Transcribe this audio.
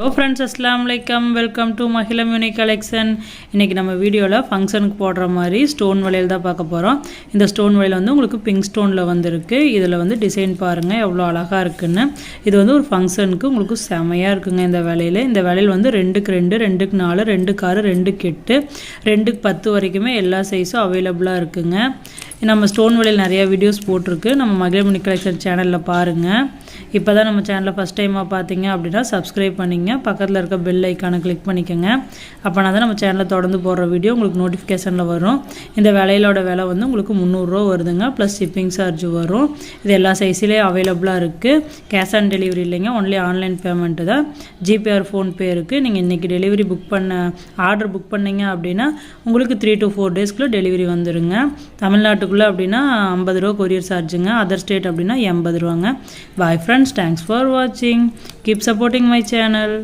Hello friends அஸ்லாம் வலைக்கம் welcome to Mahila மியூனிக் கலெக்ஷன் இன்றைக்கி நம்ம வீடியோவில் ஃபங்க்ஷனுக்கு போடுற மாதிரி ஸ்டோன் வளையல் தான் பார்க்க போகிறோம் இந்த ஸ்டோன் வளையல் வந்து உங்களுக்கு பிங்க் ஸ்டோனில் வந்துருக்கு. இதில் வந்து டிசைன் பாருங்கள் எவ்வளோ அழகாக இருக்குன்னு. இது வந்து ஒரு ஃபங்க்ஷனுக்கு உங்களுக்கு செமையாக இருக்குங்க இந்த வேலையில் இந்த வேலையில் வந்து ரெண்டுக்கு ரெண்டு ரெண்டுக்கு நாலு ரெண்டு காரு ரெண்டுக்கு எட்டு ரெண்டுக்கு பத்து வரைக்குமே எல்லா சைஸும் அவைலபிளாக இருக்குங்க. நம்ம ஸ்டோன் வழியில் நிறையா வீடியோஸ் போட்டிருக்கு. நம்ம மகிழ்மணி கலெக்ஷன் சேனலில் பாருங்கள் இப்போ தான் நம்ம சேனலை ஃபஸ்ட் டைமாக பார்த்தீங்க அப்படின்னா சப்ஸ்கிரைப் பண்ணிங்க. பக்கத்தில் இருக்க பெல் ஐக்கானை கிளிக் பண்ணிக்கோங்க. அப்போனா தான் நம்ம சேனலில் தொடர்ந்து போடுற வீடியோ உங்களுக்கு நோட்டிஃபிகேஷனில் வரும். இந்த விலையிலோட விலை வந்து உங்களுக்கு முந்நூறுரூவா வருதுங்க. ப்ளஸ் ஷிப்பிங் சார்ஜ் வரும். இது எல்லா சைஸ்லேயும் அவைலபிளாக இருக்குது கேஷ் ஆன் டெலிவரி இல்லைங்க. ஒன்லி ஆன்லைன் பேமெண்ட்டு தான். ஜிபே ஆர் ஃபோன்பே இருக்குது நீங்கள் இன்றைக்கி டெலிவரி புக் பண்ண ஆர்டர் புக் பண்ணீங்க அப்படின்னா உங்களுக்கு த்ரீ டு ஃபோர் டேஸ்க்குள்ளே டெலிவரி வந்துடுங்க தமிழ்நாட்டுக்குள்ளே அப்படின்னா ஐம்பது ரூபா கொரியர் சார்ஜுங்க அதர் ஸ்டேட் அப்படின்னா எண்பது ரூபாங்க. பாய் ஃப்ரெண்ட்ஸ் தேங்க்ஸ் ஃபார் வாட்சிங் கீப் சப்போர்ட்டிங் மை சேனல்